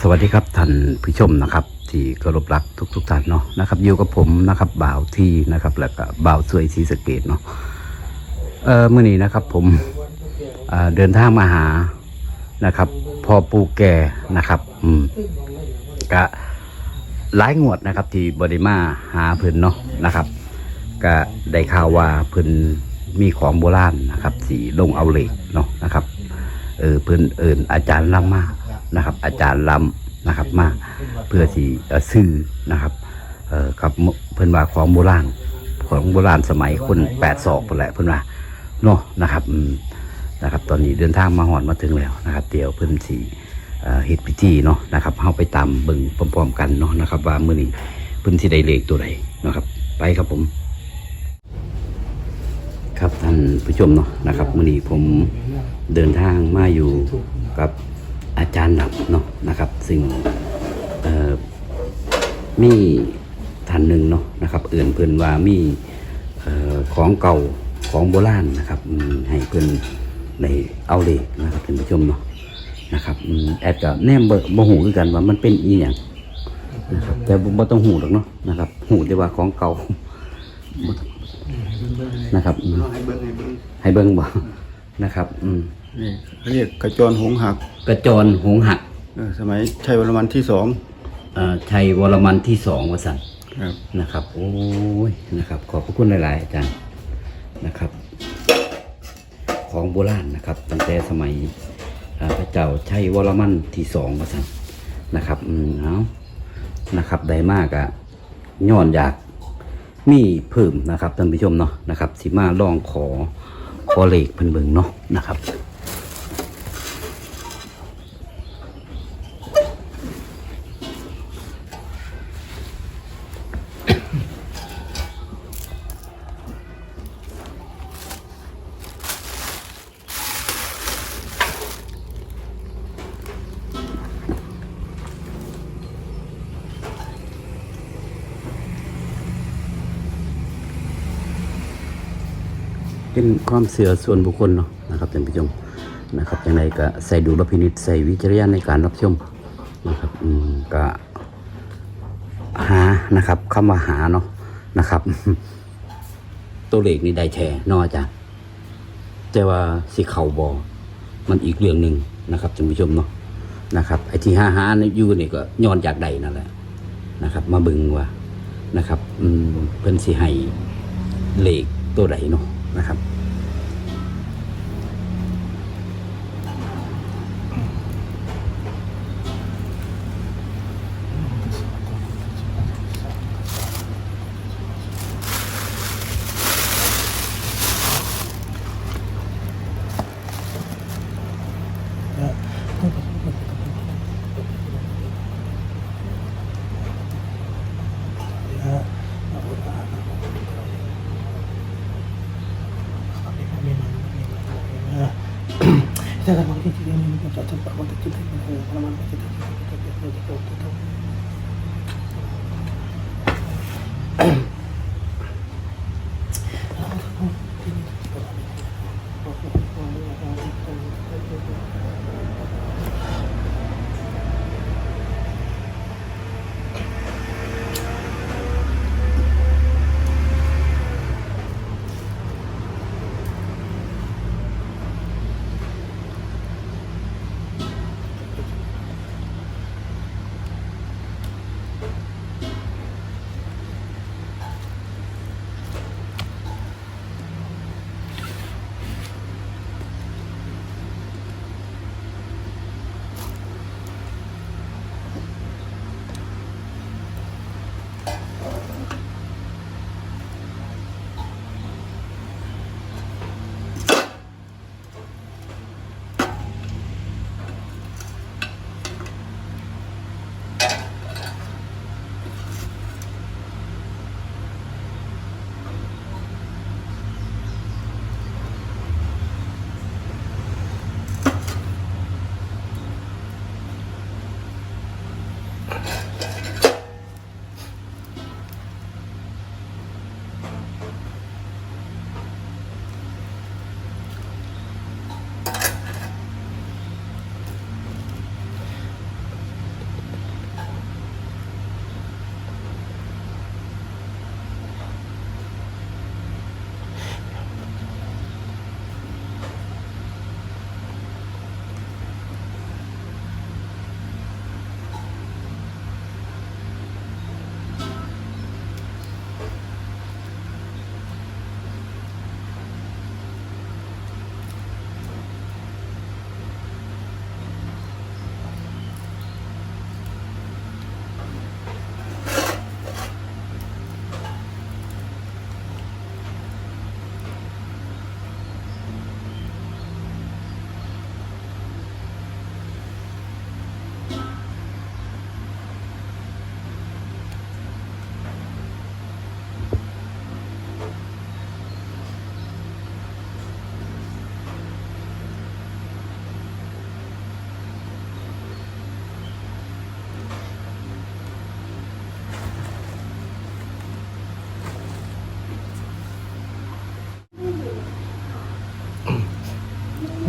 สวัสดีครับท่านผู้ชมนะครับ ที่เคารพรักทุกทุกๆท่านเนาะนะครับอยู่กับผมนะครับบ่าวที่นะครับ แล้วก็บ่าวสวยศรีสะเกดเนาะเออมื่อนี้นะครับผมเอ่อเดินทางมาหานะครับพอปู่แก่นะครับอืมก็หลายงวดนะครับ ที่บริมาหาเพิ่นเนาะนะครับก็ได้ข่าวว่าเพิ่นมีของโบราณนะครับสีลงเอาเหล็กเนาะนะครับเออเพิ่นเอิญอาจารย์ลำมา นะครับ อาจารย์ลำนะครับมาเพื่อที่เอ่อซื้อนะครับเออครับเพิ่อนว่าของโบราณของโบราณสมัยคนแปดศอกพุ่นแหละเพิ่อนว่าเนาะนะครับนะครับ ตอนนี้เดินทางมาหอดมาถึงแล้วนะครับ เดี๋ยวเพิ่นสีเฮ็ดพิธีเนาะนะครับเฮาไปตามเบิ่งพร้อมๆกันเนาะนะครับ ว่ามื้อนี้เพิ่นสิได้เลขตัวใดนะครับ ไปครับผม ครับท่านผู้ชมเนาะนะครับมื่อนี้ผมเดินทางมาอยู่กับ อาจารย์หนับเนาะนะครับซึ่งเอ่อมีท่านหนึ่งเนาะนะครับ เอื่นเพิ่นว่ามีเอ่อของเก่าของโบราณนะครับอืมให้เพิ่นได้เอาเลขนะครับท่านผู้ชมเนาะนะครับอืมแอดกับแนมเบอร์บ่หูคือกันว่ามันเป็นอีหยังนะครับแต่บ่บ่ต้องหูหรอกเนาะนะครับหูแต่ว่าของเก่านะครับอืมให้เบิ้งให้เบิ้งให้เบิ้งบ่นะครับ อืม นี่เขาเรียกกระจรหงหักกระจรหงหักเออสมัยชัยวรมันที่สองเอ่อชัยวรมันที่สองวสันครับนะครับ โอ้ยนะครับ ขอบพระคุณหลาย ๆ อาจารย์นะครับ ของโบราณนะครับ ตั้งแต่สมัยเอ่อพระเจ้าชัยวรมันที่สองวสันนะครับอืมเอานะครับได้มากอะย้อนอยากมีเพิ่มนะครับท่านผู้ชมเนาะนะครับสิมาลองขอขอเลขเพิ่นเบิ่งเนาะนะครับ เป็นความเสื่อส่วนบุคคลเนาะนะครับท่านผู้ชมนะครับอย่างไรก็ใส่ดูลพินิจใส่วิจารณญาณในการรับชมนะครับอืมก็หานะครับคำว่าหาเนาะนะครับ ตัวเลขนี่ได้แชร์นอาจารย์แต่ว่าสิเข่าบอมันอีกเรื่องหนึ่งนะครับท่านผู้ชมเนาะนะครับไอ้ที่หาหาในอยูนี่ก็ย้อนจากใดนั่นแหละนะครับ มาบึงว่านะครับ อืมเพิ่นสิให้เลขตัวใดเนาะ นะครับ জায়গার মানুষকে জীবন বাঁচাতে পারব দেখতে থাকবে আমার বাঁচতে থাকবে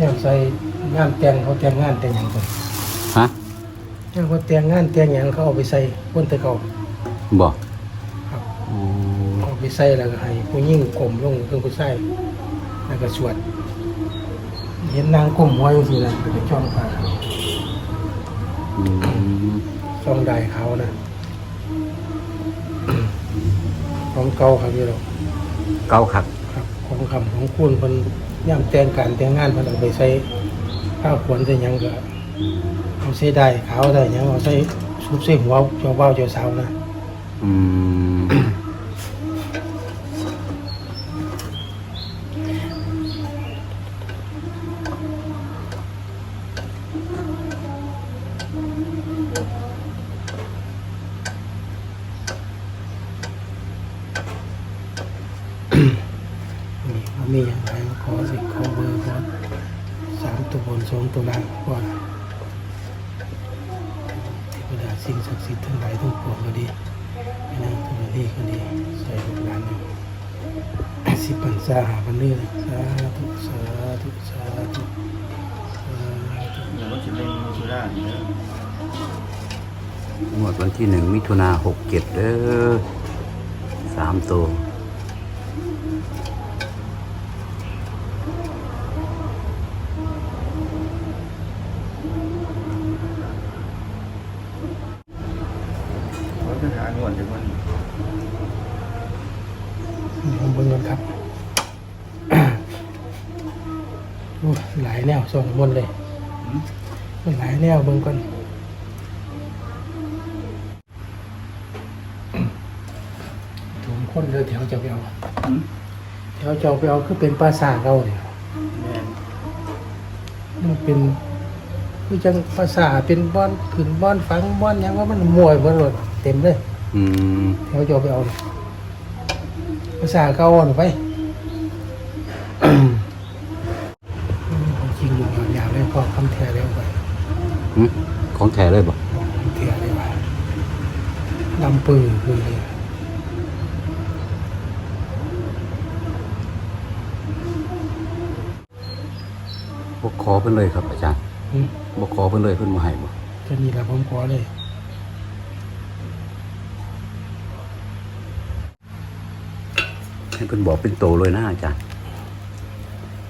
kita kita kita kita kita เนี่ยใส่งานแต่งเขาแต่งงานแต่งอย่างก่อนฮะเนี่ยเขาแต่งงานแต่งอย่างเขาเอาไปใส่บนตะเกาบ่ครับอ๋อเอาไปใส่แล้วก็ให้ผู้ยิ่งกลมลงเครื่องผู้ใส่แล้วก็สวด เห็นนางกลมหัวอย่างนี้นะก็จะจ้องผ้าขาวอืมจ้องได้เขานะของเก่าครับพี่เราเก้าคักครับของคำของคุณเพิ่น ย่ำแต่งการแต่งงานมันเอาไปใส่ข้าวขวนใส่หยังก็เอาใส่ได้ขาวได้หยังเอาใส่ชุบใส่หัวเจ้าบ่าวเจ้าสาวนะ อืม นี่ว่ามีอย่างไรขอสิขอเบอร์ขอสาม ตัวบนสองตัวล่างก่อนเทวดาสิ่งศักดิ์สิทธิ์ทั้งหลายทั้งปวงก็ดีแม่นางธรณีก็ดีใส่ลูกหลานสิบปันษาหาพันเรื่อยสาธุสาธุสาธุสาธุเดี๋ยวว่าจะเล่นสุราเนี่ยงวดวันที่หนึ่งมิถุนาหกเจ็ดเด้อสามตัว เขาจะหาหนวดจากมัน นี่ผมเบิ่งกันครับโอ้หลายแนวส่งมนต์เลยหืมมันหลายแนวเบิ่งก่อนถุงคนเดินแถวจะไปเอาหืมแถวจะเอาไปเอาคือเป็นปราสาทเราเนี่ยแม่นมันเป็นคือจังปราสาทเป็นบ้านขึ้นบ้านฝังบ้านหยังว่ามันมวยเบิ่หมดเต็มเลยอืมแถวจะเอาไปเอาเนี่ย ปราสาทเก่าอ่อนไปของจริงอยู่ยาวๆเลยพอคำแท้แล้วไปหึของแท้เลยบ่เทียได้ว่าลำปือคือเลยบกขอเพิ่นเลยครับอาจารย์อืมบกขอเพิ่นเลยเพิ่นมาให้บ่จะนี่ละผมขอเลย ให้เพิ่นบอกเป็นโตเลยนะอาจารย์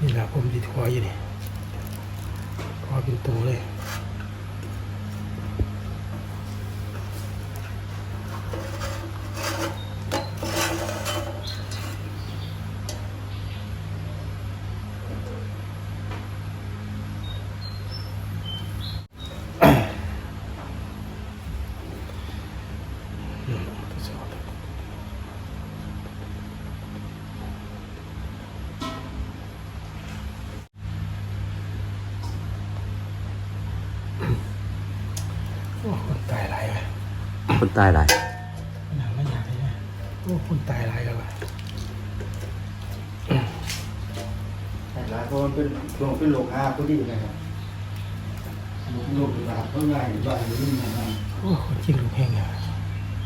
นี่ละผมดีขออยู่นี่ขอเป็นโตเลยอืมทดสอบโอ้คนตายหลายเลย คนตายหลายหนังไม่อยากเลยนะโอ้คนตายหลายแล้วว่ะแต่ละเพราะมันเป็นช่วงเป็นโรคหาพอดีนะครับโรคระบาดเขาง่ายบ้านนี้นะครับโอ้คนจริงลูกแห้งอะ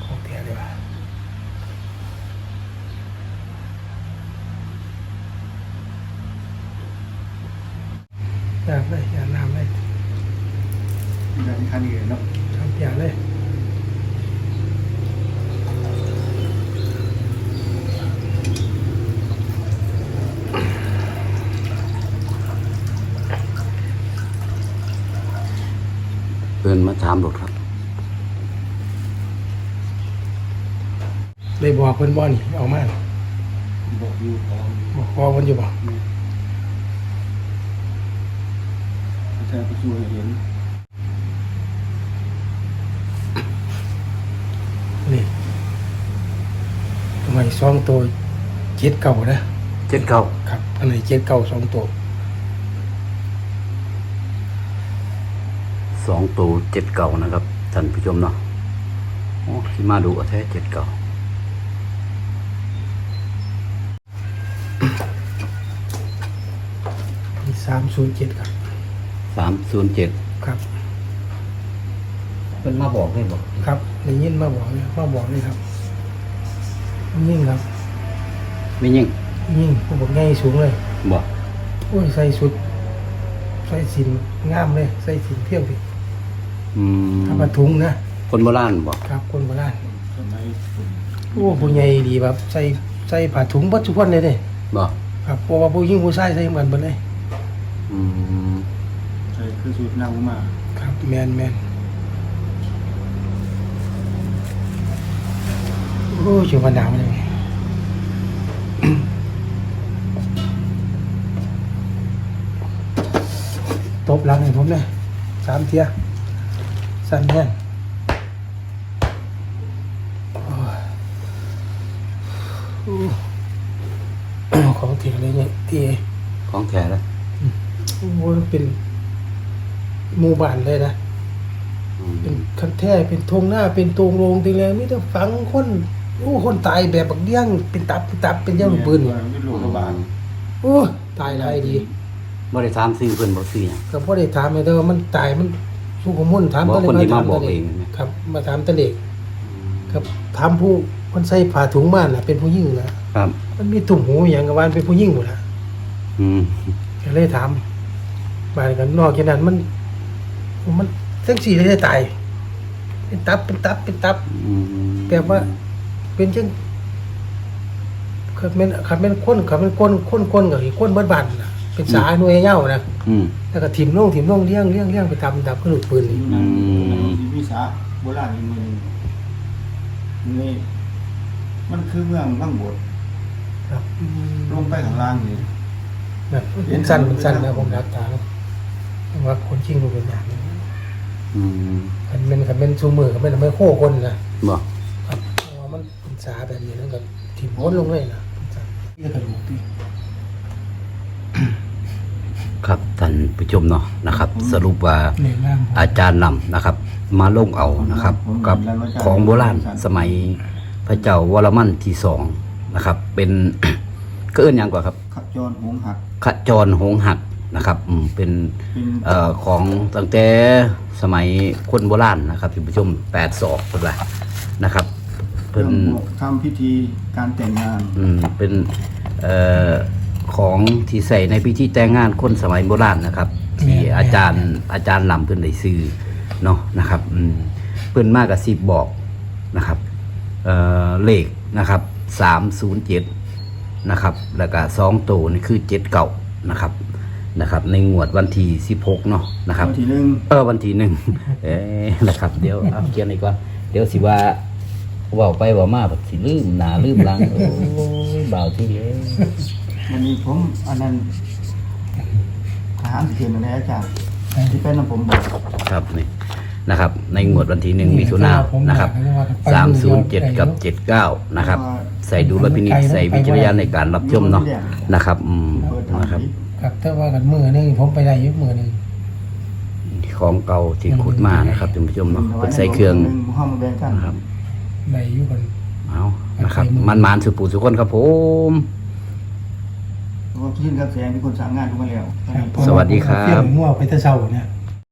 ของแท้เลยว่ะอยากเลยอยากน้ำเลยงานคันนี้เนาะทำอยากเลย นมาถามรถครับเลยบอกเพิ่นบ่นี่เออกมาบอกอยู่ของบอกพอมันอยู่บ่อาจารย์ประชุมเห็นนี่ทำไมสองตัวเจ็ดเก่านะเจ็ดเก้าครับอันไหนเจ็ดเก่าสองตัว สองตัวเจ็ดเก้านะครับท่านผู้ชมเนาะโอ้สิมาดูเอาแท้เจ็ดเก้ามีสามศูนย์เจ็ดครับสามศูนย์เจ็ดครับเพิ่นมาบอกได้บอกครับได้ยินมาบอกเลยมาบอกเลยครับยิ่งครับไม่ยิ่งยิ่งผู้บอกง่ายสูงเลยบอกโอ้ยใส่สุด ใส่สินงามเลย ใส่สินเที่ยงพี่ อืมทำมาถุงนะ คนโบราณบ่ครับคนโบราณสมัยโอ้ผู้ใหญ่ดีแบบใส่ใส่ผ้าถุงบัดทุกคนเลยเด้บ่ครับเพราะว่าผู้หญิงผู้ชายใส่เหมือนกันเลยอืมใช่คือสูตรนางมาครับแมนแมนโอ้ยชิวมันหนาวเลยตบหลังให้ผมเลยสามเทีย สั่นแน่นโอ้ยโอ้ของเถียงเลยเนี่ยที่ของแท้แล้วโอ้โหเป็นหมู่บ้านเลยนะอืมเป็นคันแท้เป็นทงหน้า เป็นตรงโรงทีเลยมีแต่ฝังคนโอ้คนตายแบบบักเดี้ยง เป็นตับเป็นตับเป็นเจ้าลูกปืนเป็นลูกกระบาลโอ้ตายหลายดีบ่ได้ถามซื้อเพิ่นบ่ซื้อหยังก็พอได้ถามเลยแต่ว่ามันตายมัน สู้ขมุ่นถามบอกก็เลยคนที่มาถามบอกตะเอเด็งกนะครับ มาถามตะเด็กครับถามผู้คนใส่ผ้าถุงม่านน่ะเป็นผู้หญิงนะครับ มันมีตุ่มหูอย่างกับว่าเป็นผู้หญิงหมดละอืมก็เลยถามบานกันนอกจากนั้นมัน มันทั้งสี่เลยได้ตายเป็นตับเป็นตับเป็นตับอืมแบบว่า เป็นจังขับเป็นขับเป็นคนขับเป็นคนคนคนกับอีกคนเบิดบันนะ เป็นสายหน่วยเหย้านะอืมแล้วก็ถิ่มลงถิ่มลงเลี้ยงเลี้ยงเลี้ยงไปตามดับกระดูกปืนนี่อยู่นั่นอยู่นั่นที่วิสาโบราณอีกเมืองหนึ่งนี่มันคือเมืองบางบดครับลงไปข้างล่างนี่แบบมันสั้นมันสั้นนะผมรักตาว่าคนชิงมันเป็นอย่างนี้อืมคันเป็นคันเป็นซูมือคันเป็นไม่โค้คนนะบ่ครับเพราะว่ามันเป็นสาแบบนี้แล้วก็ถิ่มโหนลงเลยนะเป็นสั้นนี่กระดูกที่ ครับท่านผู้ชมเนาะนะครับ สรุปว่าเหนื่อยมากผมอาจารย์นำนะครับ มาลงเอานะครับ กับของโบราณสมัยพระเจ้าวรมันที่สองนะครับ เป็นก็เอื้นหยังกว่าครับขับจรหงหักขจรหงหักนะครับอืมเป็นเป็นเอ่อของตั้งแต่สมัยคนโบราณนะครับท่านผู้ชมแปดศอกเพิ่นว่านะครับเรื่เพิ่อนงทำพิธีการแต่งงานอืมเป็นเอ่อ ของที่ใส่ในพิธีแต่งงานคนสมัยโบราณนะครับ ที่อาจารย์อาจารย์ลำเพิ่นได้ซื้อเนาะนะครับอืมเพิ่นมากกับสิบบอกนะครับเอ่อเลขนะครับสามศูนย์เจ็ดนะครับแล้วก็สองตัวนี่คือเจ็ดเก่านะครับนะครับ ในงวดวันที่สิบหกเนาะนะครับวันที่หนึ่งเออวันที่หนึ่งเอ้ยนะครับ เดี๋ยวเอาเขียนอีกก่อนเดี๋ยวสิว่าเว่าไปเว่ามาแบบสิลืมหนาลืมหลังโอ้ยเบาที่เอ้ย วันนี้ผมอันนั้นทหารเขียนมาในอาจารย์ที่เป็นนะผมบอกครับนี่นะครับ ในงวดวันที่หนึ่งมิถุนายนนะครับสามศูนย์เจ็ดกับเจ็ดเก้านะครับ ใส่ดูลพินิจใส่วิจารณญาณในการรับชมเนาะนะครับอืมเปิดทางนะครับนี้ครับถ้าว่ากันมือหนึงผมไปได้อยุบมือหนึงของเก่าที่ขุดมานะครับท่านผู้ชมเนาะเป็นใส่เครื่องห้องมาแบ่งกันนะครับได้อยุบกันเอานะครับ มันมานสุปูสุคนครับผม เพราะว่าที่กับแสงเป็นคนสั่งงานทุกมาแล้วสวัสดีครับ เที่ยวมั่วไปแต่เช้าเนี่ย